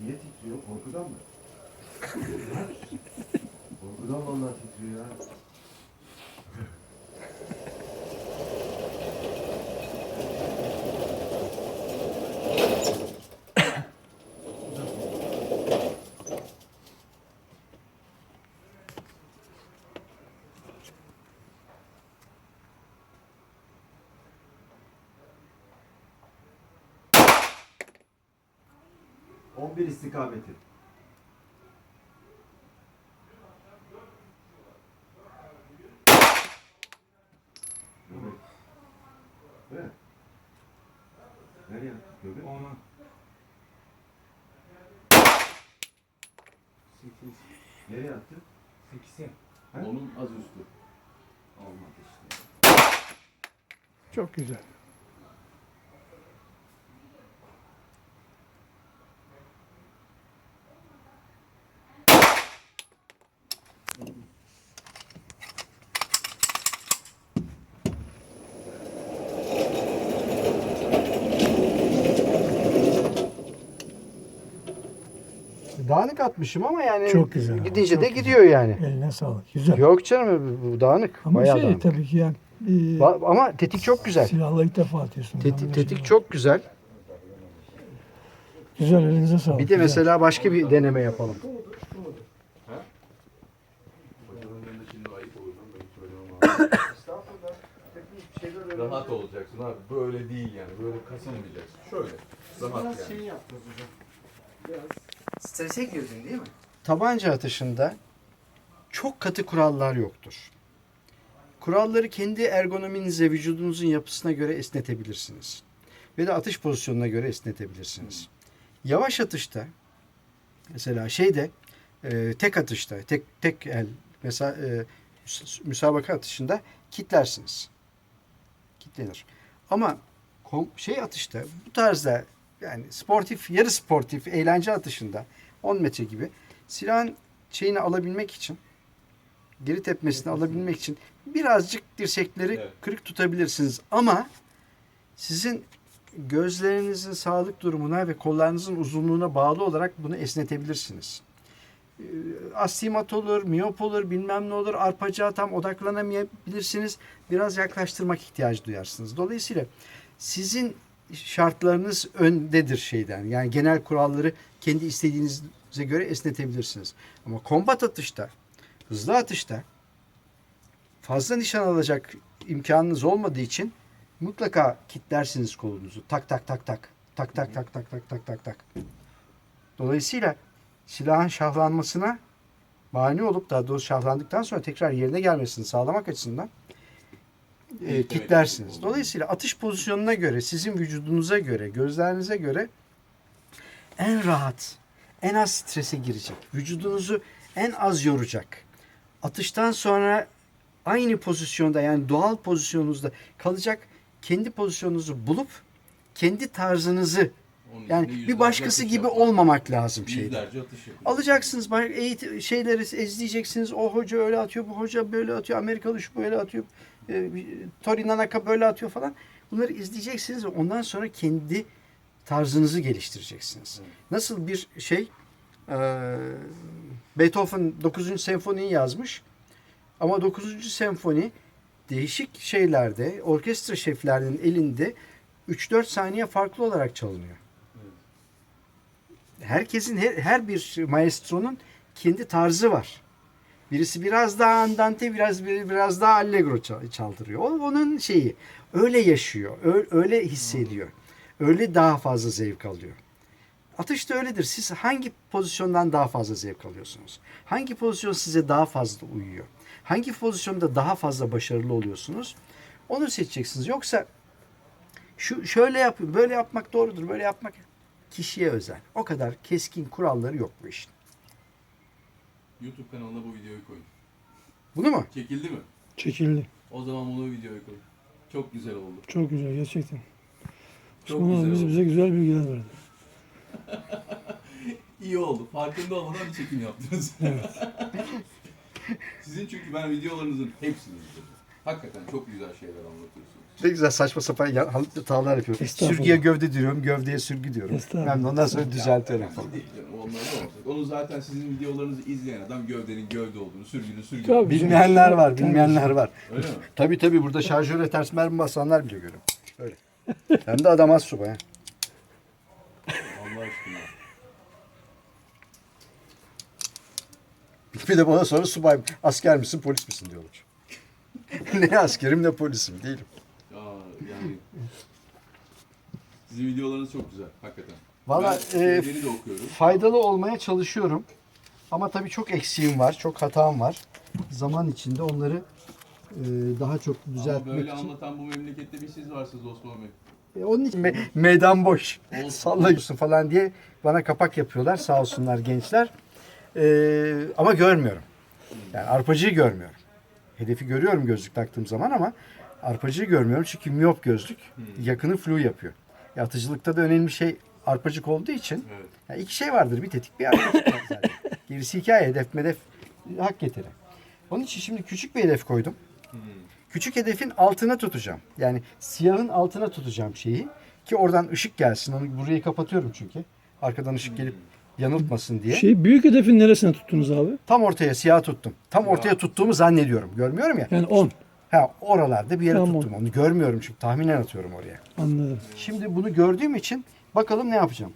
Niye titriyor? Korkudan mı? Korkudan vallahi titriyor ya. On bir istikameti. Evet. Evet. Nereye? Göbek. Ona. 8. Nereye attın? 8'e. Ha? Onun az üstü. Olmadı işte. Çok güzel. Dağınık atmışım ama yani Çok güzel. gidince Çok de güzel. gidiyor yani. Eline sağlık. Güzel. Yok canım bu- dağınık. Ama bayağı şey dağınık. tabii ki yani e, Ba- ama tetik çok güzel. silahla ilk defa atıyorsun. Teti- tetik şey. çok güzel. Güzel elinize sağlık. Bir de güzel. mesela başka bir deneme yapalım. Rahat olacaksın abi. Böyle değil yani. Böyle kasılmayacaksın. Şöyle. Rahat yani. Strese girdin değil mi? Tabanca atışında çok katı kurallar yoktur. Kuralları kendi ergonominize, vücudunuzun yapısına göre esnetebilirsiniz. Ve de atış pozisyonuna göre esnetebilirsiniz. Yavaş atışta mesela şeyde e, tek atışta, tek tek el mesela e, müs- müsabaka atışında kitlersiniz. Kitlenir. Ama şey atışta bu tarzda yani sportif, yarı sportif, eğlence atışında 10 metre gibi silahın şeyini alabilmek için geri tepmesini alabilmek için birazcık dirsekleri Evet. kırık tutabilirsiniz ama sizin gözlerinizin sağlık durumuna ve kollarınızın uzunluğuna bağlı olarak bunu esnetebilirsiniz. Ee, Astigmat olur, miyop olur, bilmem ne olur, arpacığa tam odaklanamayabilirsiniz. Biraz yaklaştırmak ihtiyacı duyarsınız. Dolayısıyla sizin şartlarınız öndedir şeyden. Yani genel kuralları kendi istediğinize göre esnetebilirsiniz. Ama kombat atışta, hızlı atışta fazla nişan alacak imkanınız olmadığı için mutlaka kitlersiniz kolunuzu. Tak tak tak tak. Tak tak tak tak tak tak tak tak. Dolayısıyla silahın şahlanmasına mani olup daha doğrusu şahlandıktan sonra tekrar yerine gelmesini sağlamak açısından e, kitlersiniz. Dolayısıyla atış pozisyonuna göre, sizin vücudunuza göre, gözlerinize göre en rahat, en az strese girecek, vücudunuzu en az yoracak. Atıştan sonra aynı pozisyonda yani doğal pozisyonunuzda kalacak kendi pozisyonunuzu bulup kendi tarzınızı Onun yani bir başkası gibi yapmak. olmamak lazım şeyde. Alacaksınız eğit şeyleri izleyeceksiniz. O hoca öyle atıyor, bu hoca böyle atıyor, Amerikalı şu böyle atıyor, e, Tori Nanaka böyle atıyor falan. Bunları izleyeceksiniz ve ondan sonra kendi tarzınızı geliştireceksiniz. Nasıl bir şey e, Beethoven 9. senfoniyi yazmış ama 9. senfoni değişik şeylerde orkestra şeflerinin elinde 3-4 saniye farklı olarak çalınıyor herkesin her, her bir maestronun kendi tarzı var. Birisi biraz daha andante, biraz biraz daha allegro çal- çaldırıyor. O onun şeyi. Öyle yaşıyor, öyle hissediyor. Öyle daha fazla zevk alıyor. Atış da öyledir. Siz hangi pozisyondan daha fazla zevk alıyorsunuz? Hangi pozisyon size daha fazla uyuyor? Hangi pozisyonda daha fazla başarılı oluyorsunuz? Onu seçeceksiniz. Yoksa şu şöyle yap, böyle yapmak doğrudur, böyle yapmak kişiye özel. O kadar keskin kuralları yok bu işin. YouTube kanalına bu videoyu koyun. Bunu mu? Çekildi mi? Çekildi. O zaman bunu videoya koyun. Çok güzel oldu. Çok güzel gerçekten. Çok Osman güzel abimiz oldu. bize güzel bilgiler verdi. İyi oldu. Farkında olmadan bir çekim yaptınız. Sizin çünkü ben videolarınızın hepsini izledim. Hakikaten çok güzel şeyler anlatıyorsunuz. Ne güzel saçma sapan ya- hatalar yapıyorum. Estağfurullah. Sürgüye gövde diyorum, gövdeye sürgü diyorum. Estağfurullah. Ben de ondan sonra düzeltiyorum önemli değil canım, Onları da olacak. Onu zaten sizin videolarınızı izleyen adam gövdenin gövde olduğunu, sürgünün sürgü Tabii. olduğunu. Bilmeyenler var, bilmeyenler var. Öyle mi? Tabii tabii burada şarjöre ters mermi basanlar bile görüyorum. Öyle. Hem de adam az subay. ha. Allah aşkına. Bir de bana sonra subay asker misin polis misin diyorlar. ne askerim ne polisim değilim. Ya yani sizin videolarınız çok güzel hakikaten. Valla ben e, şeyleri de okuyorum. faydalı olmaya çalışıyorum. Ama tabii çok eksiğim var, çok hatam var. Zaman içinde onları e, daha çok Ama düzeltmek böyle için. anlatan bu memlekette bir siz varsınız Osman Bey. E, onun için me- meydan boş. Olsun. Sallıyorsun falan diye bana kapak yapıyorlar sağ olsunlar gençler. E, ama görmüyorum. Yani arpacıyı görmüyorum. Hedefi görüyorum gözlük taktığım zaman ama arpacıyı görmüyorum çünkü miyop gözlük yakını flu yapıyor. E, atıcılıkta da önemli şey arpacık olduğu için Evet. yani iki şey vardır. Bir tetik bir arpacık var zaten. Gerisi hikaye. Hedef medef hak getiri. Onun için şimdi küçük bir hedef koydum. Küçük hedefin altına tutacağım. Yani siyahın altına tutacağım şeyi. Ki oradan ışık gelsin. Onu burayı kapatıyorum çünkü. Arkadan ışık gelip yanıltmasın diye. Şey büyük hedefin neresine tuttunuz abi? Tam ortaya siyah tuttum. Tam ortaya tuttuğumu zannediyorum. Görmüyorum ya. Yani 10. Ha oralarda bir yere Tamam. tuttum. Onu görmüyorum çünkü tahminen atıyorum oraya. Anladım. Şimdi bunu gördüğüm için bakalım ne yapacağım.